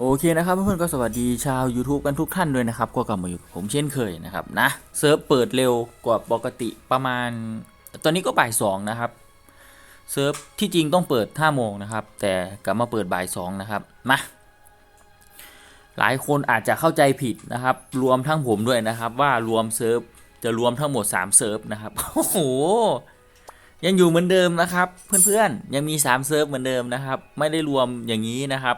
โอเคนะครับเพื่อนๆก็สวัสดีชาว YouTube กันทุกท่านด้วยนะครับก็กลับมาอยู่กับผมเช่นเคยนะครับนะเซิร์ฟเปิดเร็วกว่าปกติประมาณ ตอนนี้ก็บ่ายสองนะครับเซิร์ฟที่จริงต้องเปิด5โมงนะครับ แต่กลับมาเปิดบ่ายสองนะครับมาหลายคนอาจจะเข้าใจผิดนะครับ รวมทั้งผมด้วยนะครับ ว่ารวมเซิร์ฟจะรวมทั้งหมด 3 เซิร์ฟนะครับโอ้โหยังอยู่เหมือนเดิมนะครับ เพื่อนๆยังมี 3 เซิร์ฟเหมือนเดิมนะครับ ไม่ได้รวมอย่างนี้นะครับ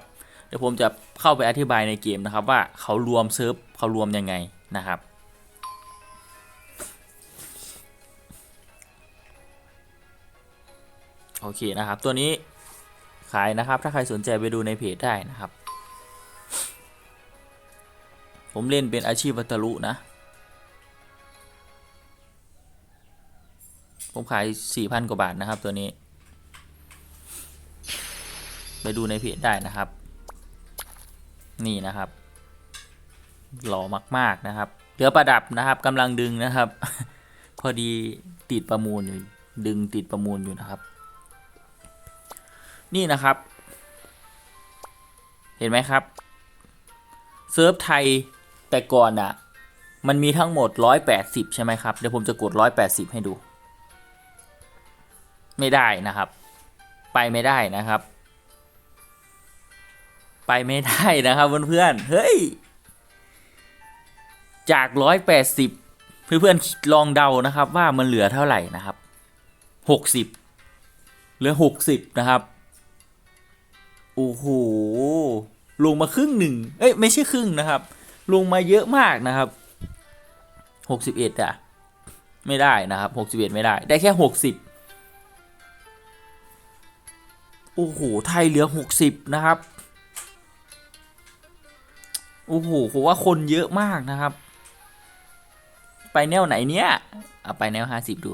เดี๋ยวผมจะเข้าไปอธิบายในเกมนะครับว่าเขารวมเซิร์ฟเขารวมยังไงนะครับโอเคนะครับตัวนี้ขายนะครับถ้าใครสนใจไปดูในเพจได้นะครับ ผมเล่นเป็นอาชีพวัตลุนะ ผมขาย 4,000 กว่าบาทนะครับตัวนี้ ไปดูในเพจได้นะครับ นี่นะครับ หล่อมากๆนะครับเหลือประดับนะครับกำลังดึงนะครับ พอดีติดประมูลอยู่ดึงติดประมูลอยู่นะครับ นี่นะครับ เห็นไหมครับเซิร์ฟไทยแต่ก่อนอะ่ะ มันมีทั้งหมด 180 ใช่ไหมครับ เดี๋ยวผมจะกด 180 ให้ดู ไม่ได้นะครับ ไปไม่ได้นะครับ ไปไม่ได้นะครับเพื่อนๆเฮ้ย จาก 180 เพื่อนๆลองเดานะครับ ว่ามันเหลือเท่าไหร่นะครับ 60 เหลือ 60 นะครับโอ้โหลงมาครึ่งหนึ่งเอ้ยไม่ใช่ครึ่งนะครับ ลงมาเยอะมากนะครับ 61อะไม่ได้นะครับ61ไม่ได้ ได้แค่ 60โอ้โห ไทยเหลือ 60 นะครับ โอ้โหผมว่าคนเยอะมากนะครับ ไปแนวไหนเนี่ยเอาไปแนว50ดู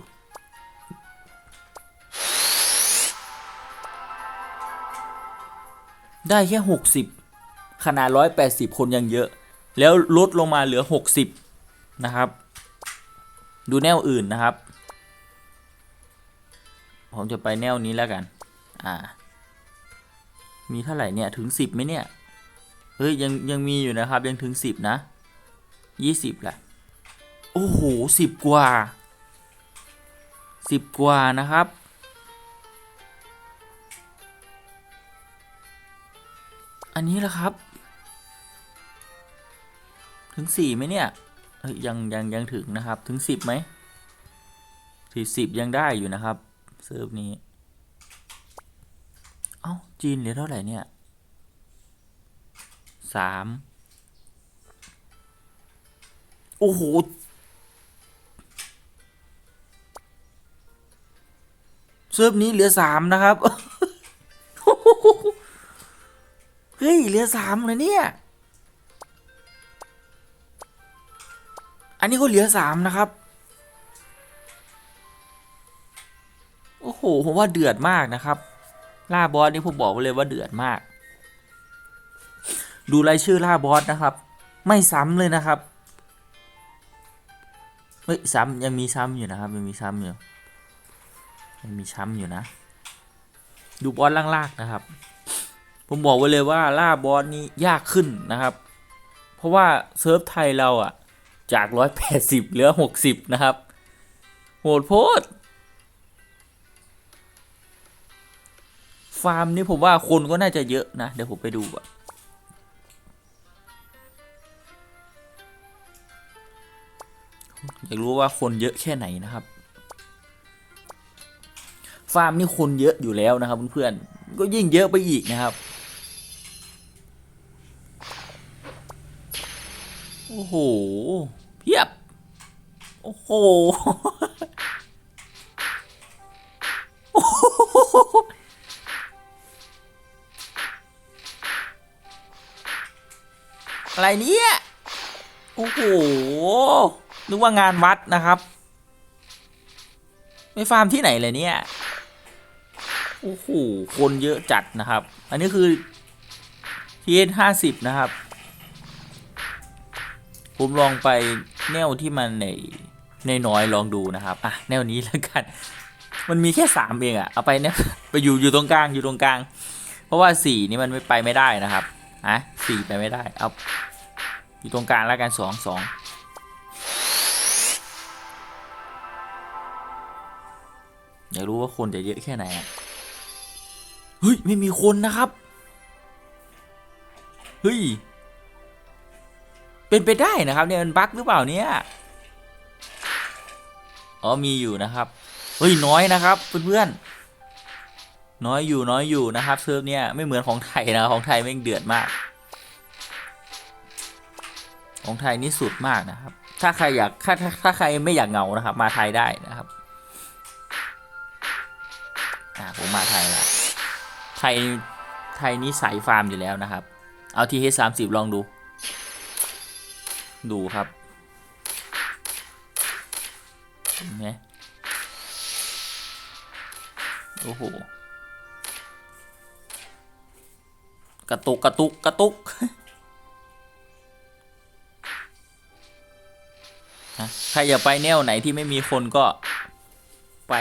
ได้แค่60ขนาด180คนยังเยอะ แล้วลดลงมาเหลือ60นะครับ ดูแนวอื่นนะครับ ผมจะไปแนวนี้แล้วกัน อ่า มีเท่าไหร่เนี่ย ถึง10ไหมเนี่ย เฮ้ยยังยังมีอยู่นะครับยังถึง10นะ20แหละโอ้โห10กว่า10กว่านะครับ อันนี้แหละครับ ถึงสี่ไหมเนี่ยยยังยังยังถึงนะครับถึงสิบไหมสี่สิบยังได้อยู่นะครับเซิร์ฟนี้ เอ้าจีนเหลือเท่าไหร่เนี่ย สามโอ้โหเซิร์ฟนี้เหลือสามนะครับ เฮ้ย เหลือสามเลยเนี่ย อันนี้ก็เหลือสามนะครับ โอ้โห ผมว่าเดือดมากนะครับ ล่าบอสนี่ผมบอกไว้เลยว่าเดือดมาก ดูรายชื่อล่าบอสนะครับ ไม่ซ้ำเลยนะครับเฮ้ยซ้ำยังมีซ้ำอยู่นะครับยังมีซ้ำอยู่ยังมีซ้ำอยู่นะ ดูบอสล่างๆนะครับ ผมบอกไว้เลยว่าล่าบอสนี้ยากขึ้นนะครับ เพราะว่าเซิร์ฟไทยเราอะจาก180เหลือ60นะครับโหดโพดฟาร์มนี่ผมว่าคนก็น่าจะเยอะนะ เดี๋ยวผมไปดูก่อน รู้ว่าคนเยอะแค่ไหนนะครับ ฟาร์มนี่คนเยอะอยู่แล้วนะครับเพื่อนๆก็ยิ่งเยอะไปอีกนะครับ โอ้โหเพียบ โอ้โหโอ้โหอะไรเนี่ย โอ้โห นึกว่างานวัดนะครับไม่ฟาร์มที่ไหนเลยเนี่ยโอ้โหคนเยอะจัดนะครับ อันนี้คือ TS ห้าสิบนะครับ ผมลองไปแนวที่มันในในน้อยลองดูนะครับอะแนวนี้แล้วกัน มันมีแค่สามเองอะเอาไปเนี่ยไปอยู่อยู่ตรงกลางอยู่ตรงกลาง เพราะว่าสี่นี่มันไม่ไปไม่ได้นะครับฮะสี่ไปไม่ได้เอาอยู่ตรงกลางแล้วกันสองสอง อยากรู้ว่าคนจะเยอะแค่ไหนเฮ้ย ไม่มีคนนะครับ เฮ้ย เป็นไปได้นะครับเนี่ยมันบั๊กหรือเปล่าเนี่ยอ๋อมีอยู่นะครับ เฮ้ยน้อยนะครับเพื่อนๆน้อยอยู่น้อยอยู่นะครับเซิร์ฟเนี่ยไม่เหมือนของไทยนะของไทยแม่งเดือดมาก ของไทยนี่สุดมากนะครับ ถ้าใครอยากถ้าถ้าใครไม่อยากเหงานะครับ มาไทยได้นะครับ อ่าผมมาไทยละไทยไทยนี่สายฟาร์มอยู่แล้วนะครับ เอาทีเฮสามสิบลองดู ดูครับเห็นไหมโอ้โห กระตุก กระตุก กระตุกนะใครอย่าไปแนวไหนที่ไม่มีคนก็ไป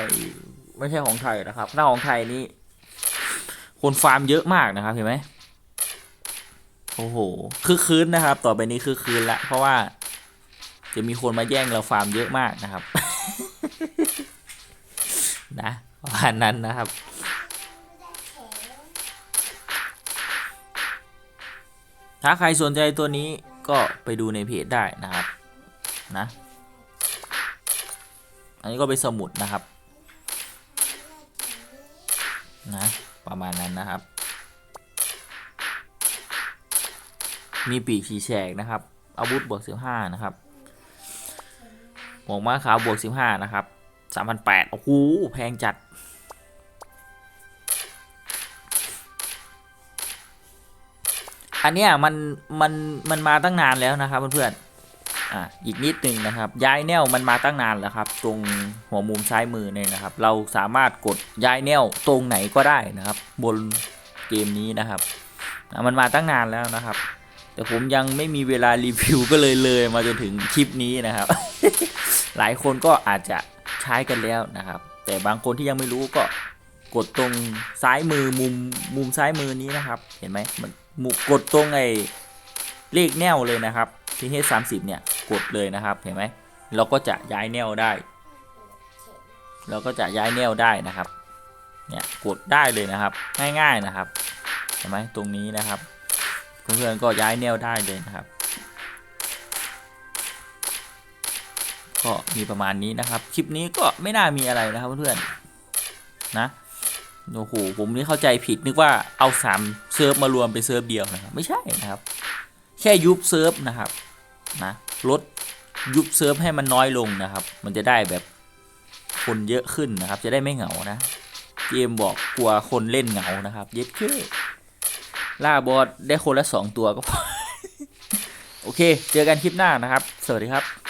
ไม่ใช่ของไทยนะครับถ้าของไทยนี่คนฟาร์มเยอะมากนะครับเห็นไหมโอ้โหคือคืนนะครับ ต่อไปนี้คือคืนละ เพราะว่า จะมีคนมาแย่งเราฟาร์มเยอะมากนะครับ นะประมาณนั้นนะครับถ้าใครสนใจตัวนี้ก็ไปดูในเพจได้นะครับ นะ อันนี้ก็เป็นสมุดนะครับ นะ ประมาณนั้นนะครับ มีปีกฉีแฉกนะครับ อาวุธบวกสิบห้านะครับหมวกม้าขาวบวกสิบห้านะครับสามพันแปดโอ้โหแพงจัด อันเนี้ยมันมันมันมาตั้งนานแล้วนะครับเพื่อนๆ อะอีกนิดหนึ่งนะครับ ย้ายแนวมันมาตั้งนานแล้วครับ ตรงหัวมุมซ้ายมือเนี่ยนะครับ เราสามารถกดย้ายแนวตรงไหนก็ได้นะครับ บนเกมนี้นะครับอะมันมาตั้งนานแล้วนะครับ แต่ผมยังไม่มีเวลารีวิวก็เลยเลยมาจนถึงคลิปนี้นะครับ หลายคนก็อาจจะใช้กันแล้วนะครับ แต่บางคนที่ยังไม่รู้ก็กดตรงซ้ายมือมุมมุมซ้ายมือนี้นะครับ เห็นไหมมันกดตรงไอ้เลขแนวเลยนะครับที่ให้สามสิบเนี่ย กดเลยนะครับเห็นไหมเราก็จะย้ายแนวได้ เราก็จะย้ายแนวได้นะครับเนี่ยกดได้เลยนะครับ ง่ายๆนะครับเห็นไหมตรงนี้นะครับ เพื่อนๆก็ย้ายแนวได้เลยนะครับ ก็มีประมาณนี้นะครับ คลิปนี้ก็ไม่น่ามีอะไรนะครับเพื่อนๆนะโอ้โหผมนี่เข้าใจผิดนึกว่าเอาสามเซิร์ฟมารวมเป็นเซิร์ฟเดียวนะครับ ไม่ใช่นะครับ แค่ยุบเซิร์ฟนะครับนะ ลดยุบเซิร์ฟให้มันน้อยลงนะครับ มันจะได้แบบคนเยอะขึ้นนะครับ จะได้ไม่เหงานะ เกมบอกกลัวคนเล่นเหงานะครับ เย็ดเค้ล่าบอสได้คนละสองตัวก็พอ โอเค เจอกันคลิปหน้านะครับ สวัสดีครับ